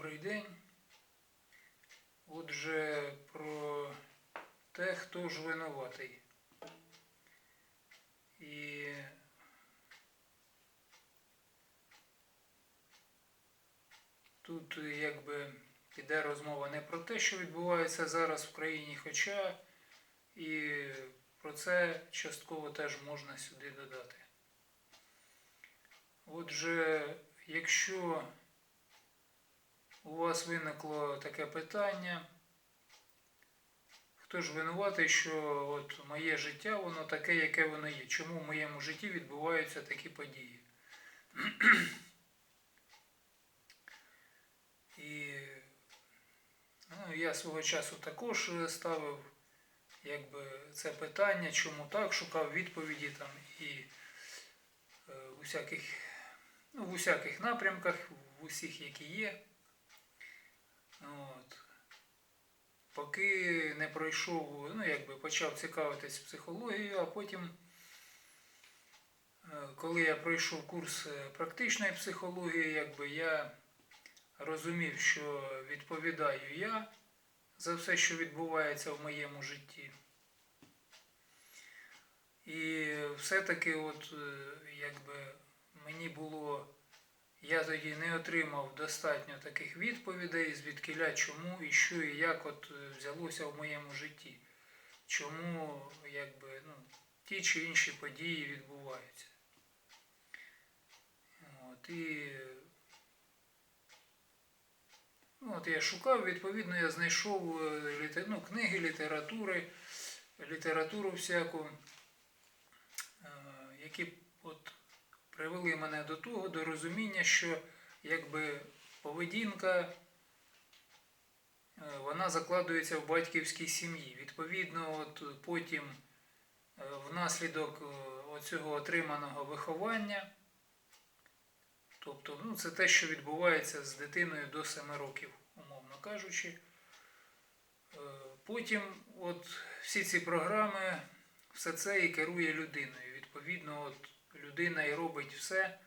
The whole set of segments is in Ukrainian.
Добрий день. Отже, про те, хто ж винуватий. І тут якби іде розмова не про те, що відбувається зараз в країні, хоча і про це частково теж можна сюди додати. Отже, якщо у вас виникло таке питання, хто ж винуватий, що от моє життя, воно таке, яке воно є. Чому в моєму житті відбуваються такі події? І ну, я свого часу також ставив якби, це питання, чому так, шукав відповіді там і е, у всяких, ну, в усяких напрямках, в усіх, які є. От. Поки не пройшов, ну якби почав цікавитись психологією, а потім, е, коли я пройшов курс е, практичної психології, якби я розумів, що відповідаю я за все, що відбувається в моєму житті. І все-таки, от, е, якби мені було я тоді не отримав достатньо таких відповідей, звідкиля чому і що і як от е, взялося в моєму житті. Чому якби, ну, ті чи інші події відбуваються. От, і, ну, от я шукав, відповідно, я знайшов е, ну, книги, літератури, літературу всяку, е, які привели мене до того, до розуміння, що якби поведінка е, вона закладується в батьківській сім'ї. Відповідно, от потім е, внаслідок е, оцього отриманого виховання, тобто ну, це те, що відбувається з дитиною до 7 років, умовно кажучи. Потім от всі ці програми, все це і керує людиною. Відповідно, от людина і робить все, е,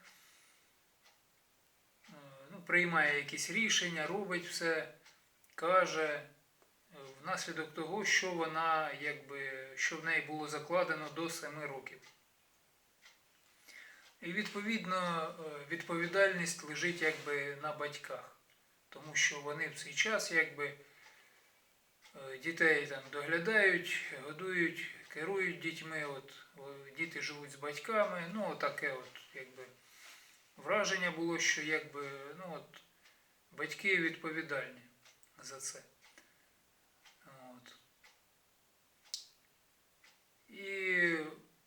ну, приймає якісь рішення, робить все, каже, е, внаслідок того, що вона, якби, що в неї було закладено до 7 років. І відповідно е, відповідальність лежить якби на батьках, тому що вони в цей час якби дітей там доглядають, годують, керують дітьми. От, діти живуть з батьками. Ну, таке от, якби, враження було, що якби, ну, от, батьки відповідальні за це. От. І,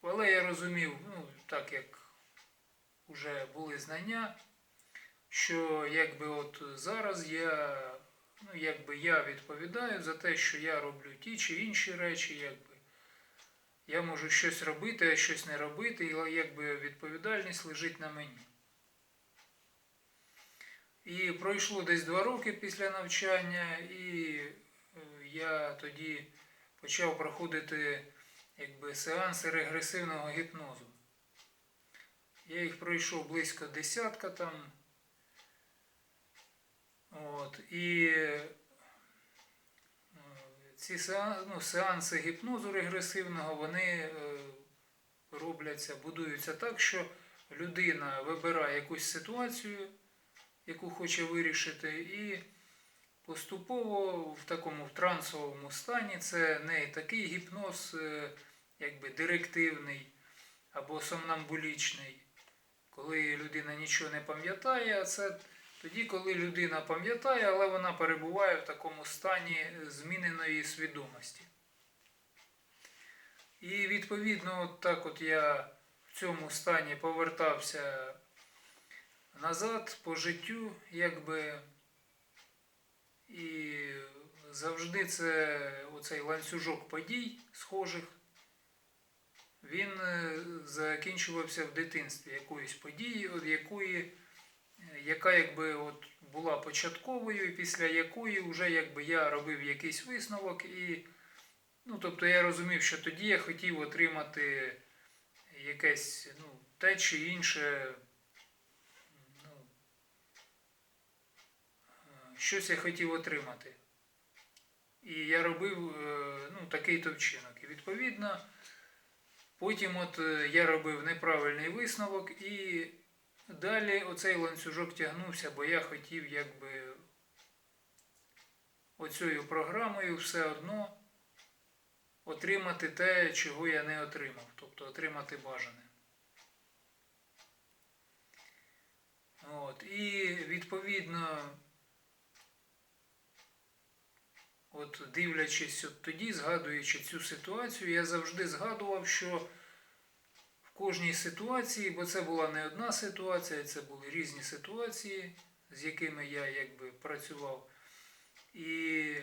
але я розумів, ну, так як вже були знання, що якби от зараз я, ну, якби я відповідаю за те, що я роблю ті чи інші речі, якби. Я можу щось робити, а щось не робити, і якби відповідальність лежить на мені. І пройшло десь два роки після навчання, і е, я тоді почав проходити якби, сеанси регресивного гіпнозу. Я їх пройшов близько десятка там. От, і ці сеанси, ну, сеанси гіпнозу регресивного, вони е, робляться, будуються так, що людина вибирає якусь ситуацію, яку хоче вирішити, і поступово в такому трансовому стані це не такий гіпноз, е, якби директивний або сомнамбулічний, коли людина нічого не пам'ятає, а це тоді, коли людина пам'ятає, але вона перебуває в такому стані зміненої свідомості. І відповідно, от так от я в цьому стані повертався назад по життю, якби. І завжди це оцей ланцюжок подій схожих, він е, закінчувався в дитинстві якоїсь події, от якої яка якби от була початковою, і після якої вже якби я робив якийсь висновок, і ну, тобто я розумів, що тоді я хотів отримати якесь ну, те чи інше, ну, щось я хотів отримати. І я робив е, ну, такий-то вчинок. І відповідно, потім от е, я робив неправильний висновок, і далі оцей ланцюжок тягнувся, бо я хотів якби оцією програмою все одно отримати те, чого я не отримав, тобто отримати бажане. От, і відповідно, от дивлячись от тоді, згадуючи цю ситуацію, я завжди згадував, що кожній ситуації, бо це була не одна ситуація, це були різні ситуації, з якими я якби працював. І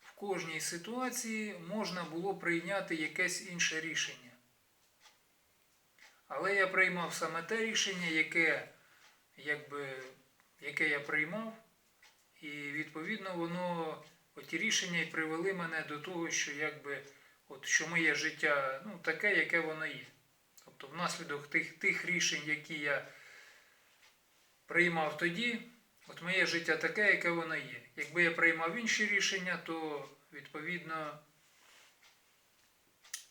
в кожній ситуації можна було прийняти якесь інше рішення. Але я приймав саме те рішення, яке, якби, яке я приймав, і відповідно воно, оті рішення і привели мене до того, що якби, от, що моє життя ну, таке, яке воно є. Тобто внаслідок тих, тих рішень, які я приймав тоді, от моє життя таке, яке воно є. Якби я приймав інші рішення, то відповідно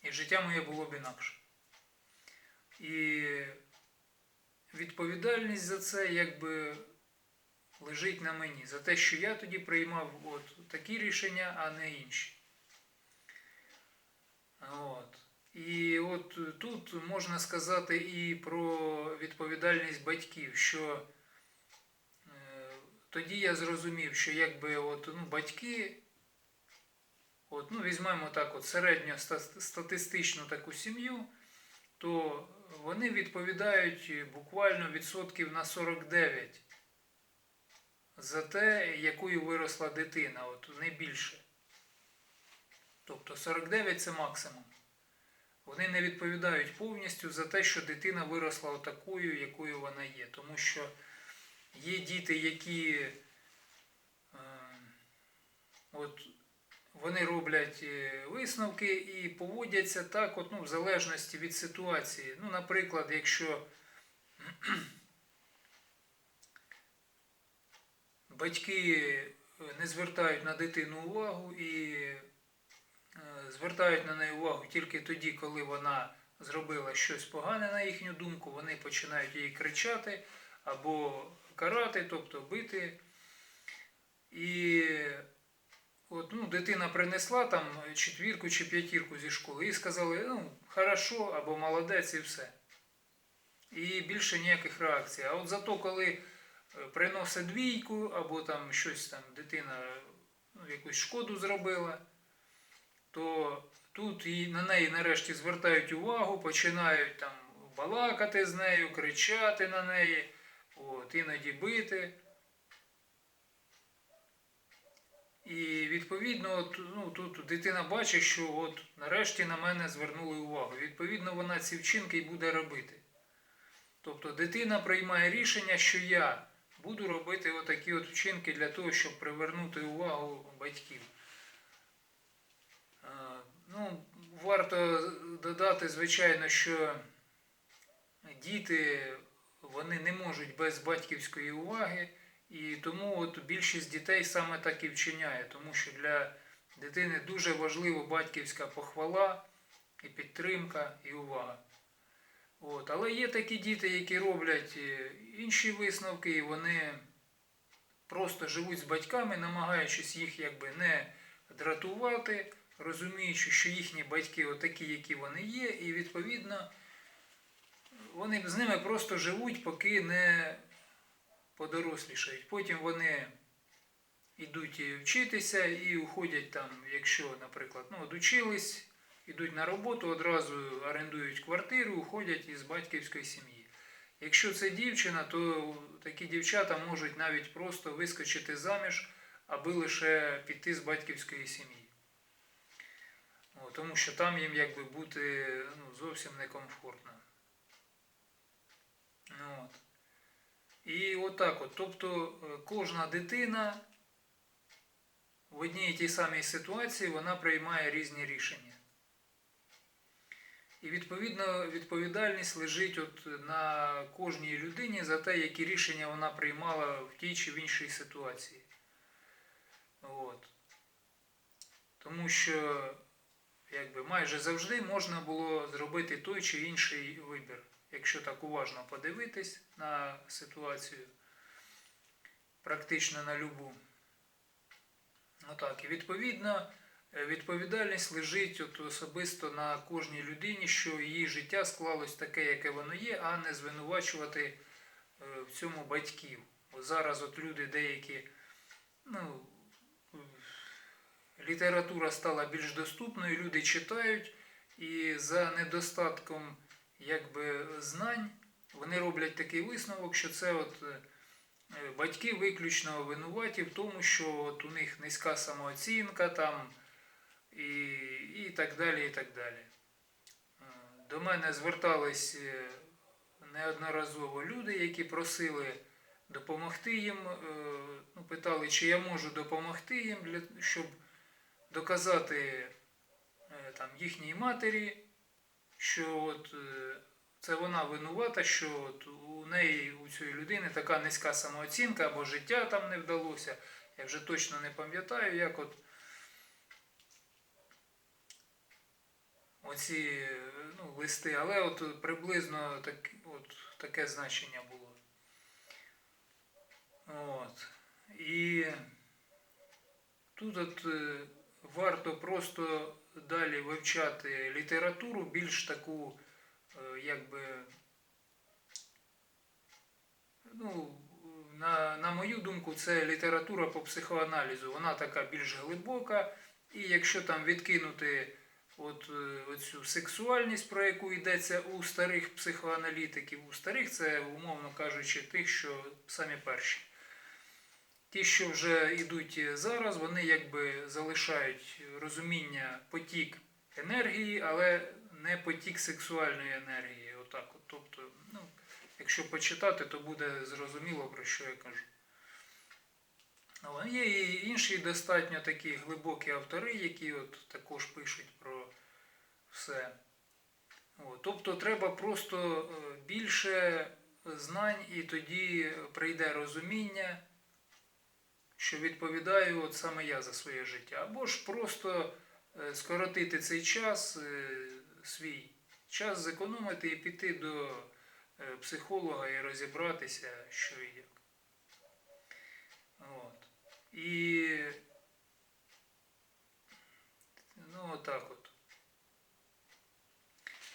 і життя моє було б інакше. І відповідальність за це якби лежить на мені, за те, що я тоді приймав от такі рішення, а не інші. От. І от тут можна сказати і про відповідальність батьків, що е, тоді я зрозумів, що якби от, ну, батьки, от, ну, візьмемо так, от середньостатистичну таку сім'ю, то вони відповідають буквально відсотків на 49 за те, якою виросла дитина, от не більше. Тобто 49 це максимум. Вони не відповідають повністю за те, що дитина виросла такою, якою вона є. Тому що є діти, які е, от, вони роблять е, висновки і поводяться так, от, ну, в залежності від ситуації. Ну, наприклад, якщо батьки е, не звертають на дитину увагу і звертають на неї увагу тільки тоді, коли вона зробила щось погане, на їхню думку, вони починають її кричати або карати, тобто бити. І от, ну, дитина принесла там четвірку чи п'ятірку зі школи і сказали, ну, хорошо або молодець і все. І більше ніяких реакцій. А от зато, коли е, приносить двійку, або там щось там дитина ну, якусь шкоду зробила, то тут і на неї нарешті звертають увагу, починають там балакати з нею, кричати на неї, от, іноді бити. І відповідно, от, ну, тут дитина бачить, що от нарешті на мене звернули увагу. Відповідно, вона ці вчинки і буде робити. Тобто дитина приймає рішення, що я буду робити отакі от вчинки для того, щоб привернути увагу батьків. Ну, варто додати, звичайно, що діти вони не можуть без батьківської уваги. І тому от більшість дітей саме так і вчиняє, тому що для дитини дуже важлива батьківська похвала, і підтримка, і увага. От. Але є такі діти, які роблять е, інші висновки, і вони просто живуть з батьками, намагаючись їх якби не дратувати, розуміючи, що їхні батьки отакі, які вони є, і відповідно вони з ними просто живуть, поки не подорослішають. Потім вони йдуть вчитися і уходять там, якщо, наприклад, ну, одучились, йдуть на роботу, одразу орендують квартиру, уходять із батьківської сім'ї. Якщо це дівчина, то такі дівчата можуть навіть просто вискочити заміж, аби лише піти з батьківської сім'ї. Тому що там їм якби бути ну, зовсім некомфортно. Ну, от. І отак от. Тобто е, кожна дитина в одній і тій самій ситуації вона приймає різні рішення. І відповідно відповідальність лежить от на кожній людині за те, які рішення вона приймала в тій чи в іншій ситуації. От. Тому що якби, майже завжди можна було зробити той чи інший вибір, якщо так уважно подивитись на ситуацію, практично на любу. Отак. І відповідно. Е, Відповідальність лежить от особисто на кожній людині, що її життя склалось таке, яке воно є, а не звинувачувати е, в цьому батьків. Зараз от люди деякі, ну, література стала більш доступною, люди читають, і за недостатком якби, знань вони роблять такий висновок, що це от. е, Батьки виключно винуваті в тому, що от у них низька самооцінка, там і, і так далі. і так далі. Е, До мене звертались е, неодноразово люди, які просили допомогти їм, ну, питали, чи я можу допомогти їм, щоб доказати е, там, їхній матері, що от, е, це вона винувата, що от у неї, у цієї людини така низька самооцінка або життя там не вдалося. Я вже точно не пам'ятаю, як от оці е, ну, листи, але от приблизно так, от, таке значення було. От. І тут от варто просто далі вивчати літературу, більш таку, е, якби, ну, на, на мою думку, це література по психоаналізу. Вона така більш глибока, і якщо там відкинути от, е, оцю сексуальність, про яку йдеться у старих психоаналітиків, у старих це, умовно кажучи, тих, що самі перші. Ті, що вже йдуть зараз, вони якби залишають розуміння потік енергії, але не потік сексуальної енергії. Отак от. Тобто, ну, якщо почитати, то буде зрозуміло, про що я кажу. Але Є і інші достатньо такі глибокі автори, які от також пишуть про все. От. Тобто треба просто е, більше знань, і тоді прийде розуміння, що відповідаю от саме я за своє життя. Або ж просто е, скоротити цей час, е, свій час зекономити і піти до е, психолога і розібратися, що і як. От. І ну отак от.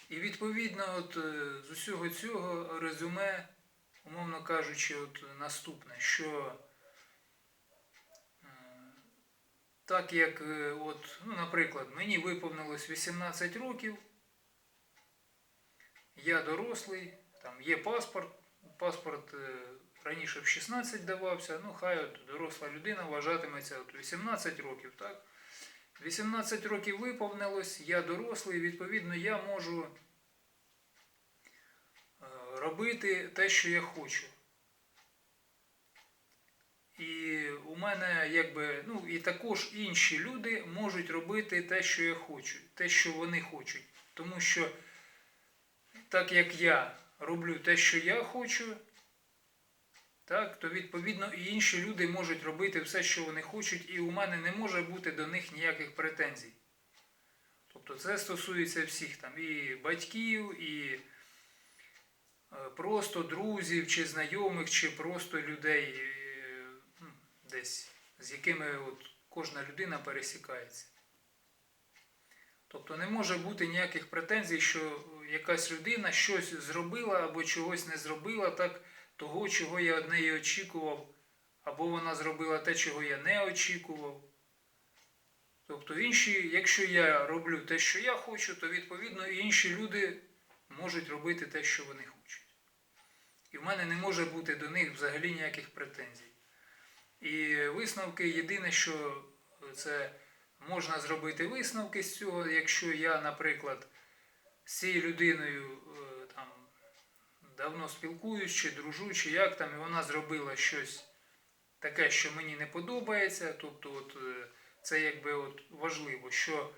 І відповідно от, з усього цього резюме, умовно кажучи, от наступне, що е, так як, е, от, ну, наприклад, мені виповнилось 18 років, я дорослий, там є паспорт, паспорт е, раніше в 16 давався, ну хай от доросла людина вважатиметься от 18 років, так? 18 років виповнилось, я дорослий, відповідно, я можу е, робити те, що я хочу. І у мене якби, ну і також інші люди можуть робити те, що я хочу, те, що вони хочуть. Тому що так як я роблю те, що я хочу, так, то відповідно і інші люди можуть робити все, що вони хочуть, і у мене не може бути до них ніяких претензій. Тобто це стосується всіх там і батьків, і е, просто друзів, чи знайомих, чи просто людей десь, з якими от кожна людина пересікається. Тобто не може бути ніяких претензій, що якась людина щось зробила або чогось не зробила так того, чого я від неї очікував, або вона зробила те, чого я не очікував. Тобто, інші, якщо я роблю те, що я хочу, то відповідно інші люди можуть робити те, що вони хочуть. І в мене не може бути до них взагалі ніяких претензій. І висновки єдине, що це можна зробити висновки з цього, якщо я, наприклад, з цією людиною е, там, давно спілкуюсь, чи дружу, чи як там, і вона зробила щось таке, що мені не подобається. Тобто, от, е, це якби от важливо, що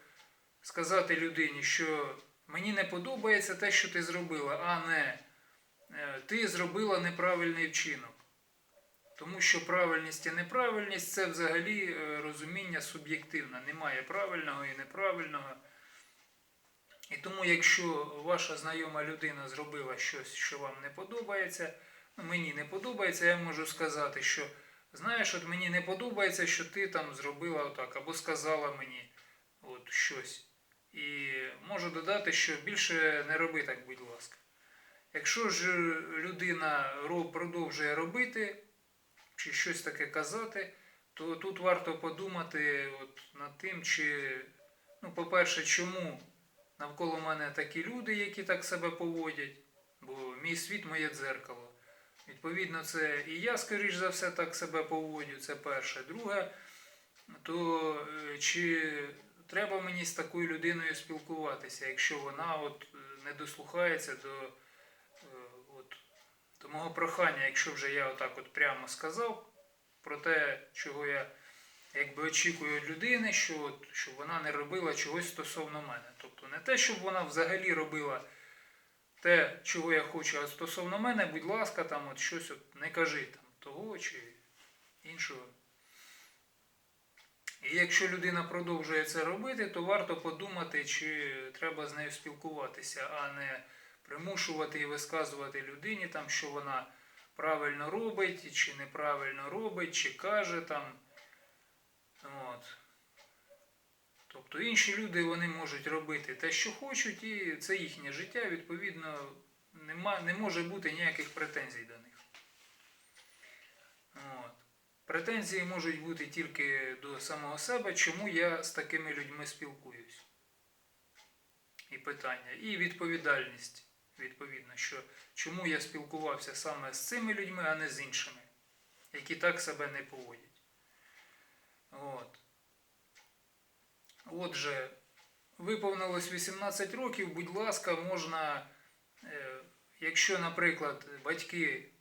сказати людині, що мені не подобається те, що ти зробила, а не е, ти зробила неправильний вчинок. Тому що правильність і неправильність це взагалі е, розуміння суб'єктивне. Немає правильного і неправильного. І тому, якщо ваша знайома людина зробила щось, що вам не подобається, ну, мені не подобається, я можу сказати, що знаєш, от мені не подобається, що ти там зробила отак, або сказала мені от щось. І можу додати, що більше не роби так, будь ласка. Якщо ж людина продовжує робити чи щось таке казати, то тут варто подумати от над тим, чи, ну, по-перше, чому навколо мене такі люди, які так себе поводять, бо мій світ моє дзеркало. Відповідно, це і я, скоріш за все, так себе поводжу, це перше. Друге, то е, чи треба мені з такою людиною спілкуватися, якщо вона от е, не дослухається до, до мого прохання, якщо вже я отак от прямо сказав про те, чого я якби очікую від людини, що от, щоб вона не робила чогось стосовно мене. Тобто не те, щоб вона взагалі робила те, чого я хочу, а стосовно мене, будь ласка, там от щось от не кажи там того чи іншого. І якщо людина продовжує це робити, то варто подумати, чи треба з нею спілкуватися, а не примушувати і висказувати людині, там, що вона правильно робить, чи неправильно робить, чи каже там. От. Тобто інші люди вони можуть робити те, що хочуть, і це їхнє життя, відповідно, нема, не може бути ніяких претензій до них. От. Претензії можуть бути тільки до самого себе, чому я з такими людьми спілкуюсь. І питання. І відповідальність, відповідно, що чому я спілкувався саме з цими людьми, а не з іншими, які так себе не поводять. От. Отже, виповнилось 18 років, будь ласка, можна, е, якщо, наприклад, батьки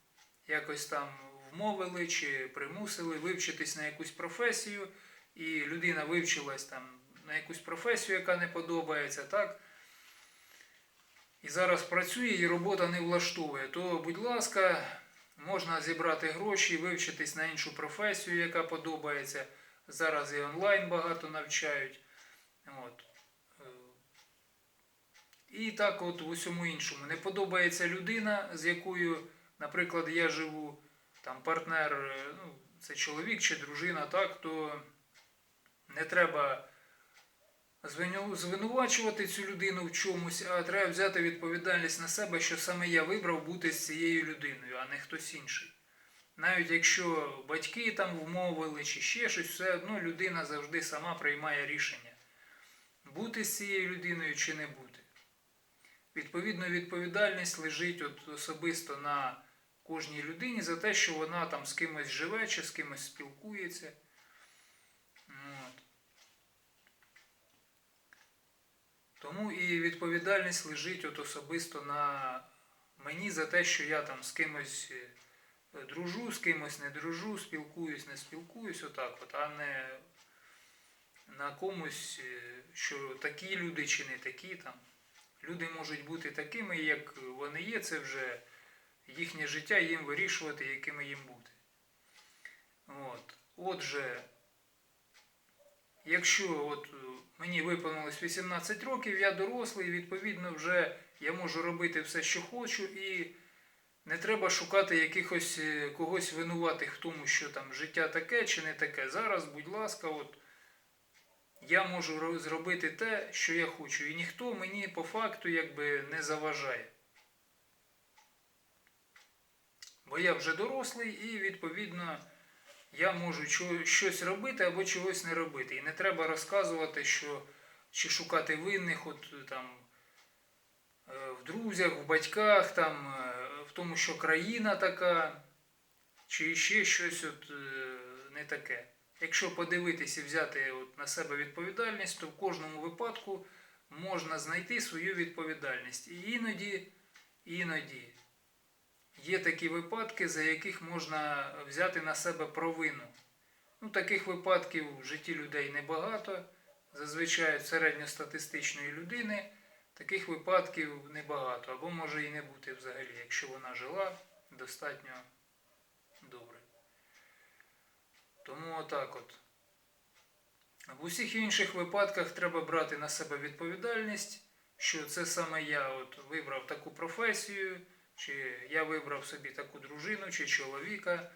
якось там вмовили чи примусили вивчитись на якусь професію, і людина вивчилась там на якусь професію, яка не подобається, так? І зараз працює і робота не влаштовує, то, будь ласка, можна зібрати гроші, вивчитись на іншу професію, яка подобається. Зараз і онлайн багато навчають. От. Е, І так от в усьому іншому. Не подобається людина, з якою, наприклад, я живу, там партнер, е, ну, це чоловік чи дружина, так, то не треба звинувачувати цю людину в чомусь, а треба взяти відповідальність на себе, що саме я вибрав бути з цією людиною, а не хтось інший. Навіть якщо батьки там вмовили чи ще щось, все одно людина завжди сама приймає рішення, бути з цією людиною чи не бути. Відповідно, відповідальність лежить от особисто на кожній людині за те, що вона там з кимось живе чи з кимось спілкується. Тому і відповідальність лежить от особисто на мені за те, що я там з кимось е, дружу, з кимось не дружу, спілкуюсь, не спілкуюсь, отак от, а не на комусь, е, що такі люди чи не такі там. Люди можуть бути такими, як вони є, це вже їхнє життя, їм вирішувати, якими їм бути. От. Отже, якщо от мені виповнилось 18 років, я дорослий, відповідно, вже я можу робити все, що хочу, і не треба шукати якихось е, когось винуватих в тому, що там життя таке чи не таке. Зараз, будь ласка, от я можу зробити те, що я хочу, і ніхто мені по факту якби не заважає. Бо я вже дорослий і, відповідно, я можу щось робити або чогось не робити. І не треба розказувати, що чи шукати винних от, там, е, в друзях, в батьках, там, е, в тому, що країна така, чи ще щось от, е, не таке. Якщо подивитися і взяти от на себе відповідальність, то в кожному випадку можна знайти свою відповідальність. І іноді, іноді є такі випадки, за яких можна взяти на себе провину. Ну, таких випадків в житті людей небагато. Зазвичай середньостатистичної людини таких випадків небагато, або може і не бути взагалі, якщо вона жила достатньо добре. Тому отак от. В усіх інших випадках треба брати на себе відповідальність, що це саме я от вибрав таку професію, чи я вибрав собі таку дружину, чи чоловіка,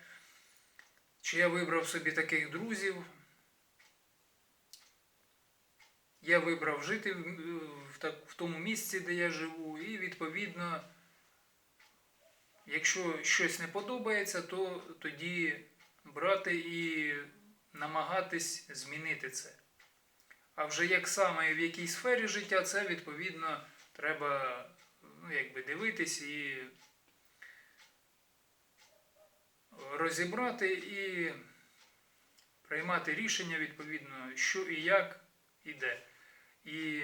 чи я вибрав собі таких друзів. Я вибрав жити в, тому місці, де я живу, і відповідно, якщо щось не подобається, то тоді брати і намагатись змінити це. А вже як саме і в якій сфері життя, це відповідно треба ну, якби дивитись і розібрати і приймати рішення відповідно, що і як іде. І,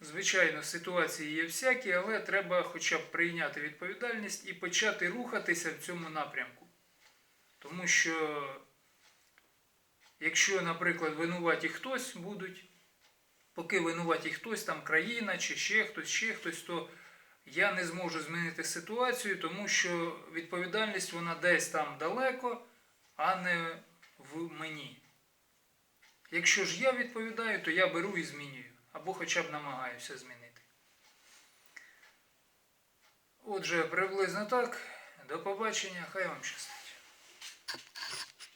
звичайно, ситуації є всякі, але треба хоча б прийняти відповідальність і почати рухатися в цьому напрямку. Тому що, якщо, наприклад, винуваті хтось будуть, поки винуваті хтось, там країна чи ще хтось, ще хтось, то я не зможу змінити ситуацію, тому що відповідальність вона десь там далеко, а не в мені. Якщо ж я відповідаю, то я беру і змінюю, або хоча б намагаюся змінити. Отже, приблизно так. До побачення, хай вам щастить.